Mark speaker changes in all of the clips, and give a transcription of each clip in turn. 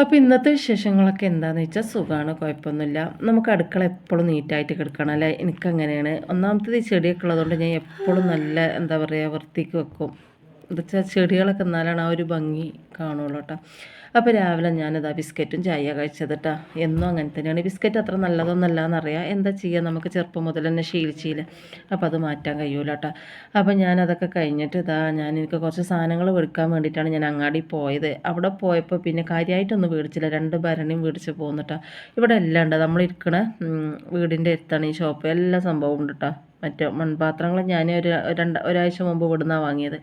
Speaker 1: അപ്പോൾ ഇന്നത്തെ വിശേഷങ്ങളൊക്കെ എന്താണെന്ന് വെച്ചാൽ സുഖമാണ് കുഴപ്പമൊന്നുമില്ല നമുക്ക് അടുക്കള എപ്പോഴും നീറ്റായിട്ട് കിടക്കണം അല്ലേ? എനിക്കങ്ങനെയാണ്. ഒന്നാമത്തത് ഈ ചെടിയൊക്കെ ഉള്ളതുകൊണ്ട് ഞാൻ എപ്പോഴും നല്ല എന്താ പറയുക വൃത്തിക്ക് വെക്കും. എന്താ ചെടികളൊക്കെ എന്നാലാണ് ആ ഒരു ഭംഗി കാണുള്ളൂ കേട്ടോ അപ്പോൾ രാവിലെ ഞാനിതാ ബിസ്ക്കറ്റും ചായ കഴിച്ചത് കേട്ടോ എന്നും അങ്ങനെ തന്നെയാണ്. ബിസ്ക്കറ്റ് അത്ര നല്ലതൊന്നല്ല എന്നറിയാം എന്താ ചെയ്യുക നമുക്ക് ചെറുപ്പം മുതൽ തന്നെ ശീലിച്ചില്ല അപ്പോൾ അത് മാറ്റാൻ കഴിയൂല കേട്ടോ അപ്പോൾ ഞാനതൊക്കെ കഴിഞ്ഞിട്ട് ഇതാ ഞാൻ എനിക്ക് കുറച്ച് സാധനങ്ങൾ എടുക്കാൻ വേണ്ടിയിട്ടാണ് ഞാൻ അങ്ങാടി പോയത്. അവിടെ പോയപ്പോൾ പിന്നെ കാര്യമായിട്ടൊന്നും മേടിച്ചില്ല. രണ്ട് ഭരണിയും മേടിച്ച് പോന്നിട്ടാ ഇവിടെ എല്ലാം ഉണ്ട്. നമ്മളിരിക്കണ വീടിന്റെ അടുത്താണ് ഈ ഷോപ്പ്. എല്ലാ സംഭവവും ഉണ്ട് കേട്ടോ മറ്റേ മൺപാത്രങ്ങൾ ഞാൻ ഒരു രണ്ട് ഒരാഴ്ച മുമ്പ് ഇവിടുന്നാണ് വാങ്ങിയത്.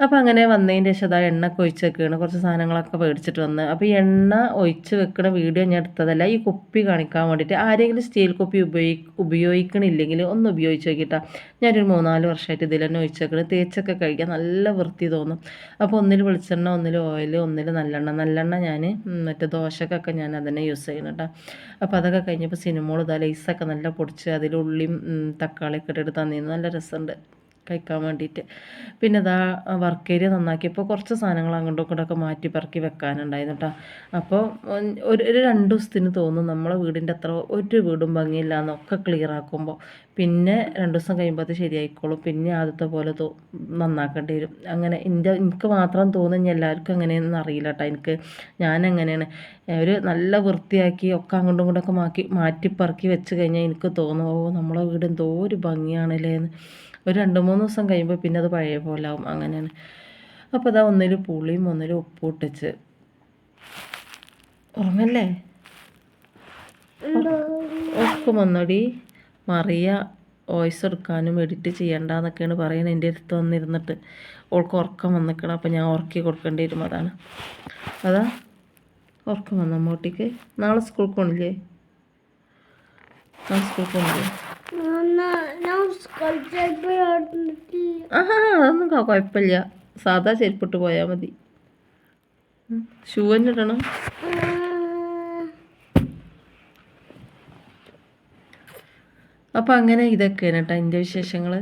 Speaker 1: അപ്പോൾ അങ്ങനെ വന്നതിന്റെ ശേഷം അതാ എണ്ണ ഒക്കെ ഒഴിച്ച് വെക്കുകയാണ് കുറച്ച് സാധനങ്ങളൊക്കെ മേടിച്ചിട്ട് വന്ന്. അപ്പോൾ ഈ എണ്ണ ഒഴിച്ച് വെക്കുന്ന വീഡിയോ ഞാൻ എടുത്തതല്ല ഈ കുപ്പി കാണിക്കാൻ വേണ്ടിയിട്ട്. ആരെങ്കിലും സ്റ്റീൽ കുപ്പി ഉപയോഗി ഉപയോഗിക്കണില്ലെങ്കിൽ ഒന്ന് ഉപയോഗിച്ച് നോക്കിയിട്ടാ ഞാനൊരു മൂന്നാൽ വർഷമായിട്ട് ഇതിൽ തന്നെ ഒഴിച്ച് വെക്കണം തേച്ചൊക്കെ കഴിക്കാൻ നല്ല വൃത്തി തോന്നും. അപ്പോൾ ഒന്നിൽ വെളിച്ചെണ്ണ ഒന്നിൽ ഓയിൽ ഒന്നിൽ നല്ലെണ്ണ. നല്ലെണ്ണ ഞാൻ മറ്റേ ദോശക്കൊക്കെ ഞാൻ അതന്നെ യൂസ് ചെയ്യണം കേട്ടോ അപ്പോൾ അതൊക്കെ കഴിഞ്ഞപ്പോൾ സിനിമകൾ ഇതാ ലൈസൊക്കെ നല്ല പൊടിച്ച് അതിൽ ഉള്ളിയും തക്കാളിയൊക്കെ ഇട്ടിട്ട് തന്നിരുന്നു നല്ല രസമുണ്ട് കഴിക്കാൻ വേണ്ടിയിട്ട്. പിന്നെ ഇതാ വർക്ക് ഏരിയ നന്നാക്കിയപ്പോൾ കുറച്ച് സാധനങ്ങൾ അങ്ങോട്ടും ഇങ്ങോട്ടൊക്കെ മാറ്റി പറക്കി വെക്കാനുണ്ടായിരുന്നു കേട്ടോ അപ്പോൾ ഒരു ഒരു രണ്ട് ദിവസത്തിന് തോന്നും നമ്മളെ വീടിന്റെ അത്ര ഒരു വീടും ഭംഗിയില്ല എന്നൊക്കെ ക്ലിയർ ആക്കുമ്പോൾ പിന്നെ രണ്ട് ദിവസം കഴിയുമ്പോൾ അത് ശരിയായിക്കോളും. പിന്നെ ആദ്യത്തെ പോലെ തോ നന്നാക്കേണ്ടി വരും. അങ്ങനെ എന്റെ എനിക്ക് മാത്രം തോന്നുന്ന എല്ലാവർക്കും അങ്ങനെയൊന്നും അറിയില്ല കേട്ടോ എനിക്ക്. ഞാൻ എങ്ങനെയാണ് ഒരു നല്ല വൃത്തിയാക്കി ഒക്കെ അങ്ങോട്ടും ഇങ്ങോട്ടൊക്കെ മാറ്റി മാറ്റിപ്പറക്കി വെച്ച് കഴിഞ്ഞാൽ എനിക്ക് തോന്നും ഓ നമ്മളെ വീട് എന്തോ ഒരു ഭംഗിയാണല്ലേ എന്ന് ഒരു രണ്ട് മൂന്ന് ദിവസം കഴിയുമ്പോൾ പിന്നെ അത് പഴയ പോലെ ആവും. അങ്ങനെയാണ്. അപ്പോൾ അതാ ഒന്നിൽ പുളിയും ഒന്നിൽ ഉപ്പും ഇട്ടിച്ച്. ഉറങ്ങല്ലേ? ഒക്കെ വന്നടി. മറിയ വോയിസ് എടുക്കാനും എഡിറ്റ് ചെയ്യണ്ടെന്നൊക്കെയാണ് പറയുന്നത് എന്റെ അടുത്ത് വന്നിരുന്നിട്ട്. ഓൾക്ക് ഉറക്കം വന്നിക്കണം അപ്പോൾ ഞാൻ ഉറക്കി കൊടുക്കേണ്ടി വരും അതാണ്. അതാ ഉറക്കം വന്നു അമ്മൂട്ടിക്ക് നാളെ സ്കൂൾ പോണില്ലേ? നാളെ സ്കൂൾ പോണില്ലേ? അതൊന്നും കുഴപ്പമില്ല സാധാ ചെരുപ്പിട്ട് പോയാൽ മതി. ഷൂ തന്നെ ഇടണം. അപ്പം അങ്ങനെ ഇതൊക്കെയാണ് കേട്ടോ എന്റെ വിശേഷങ്ങൾ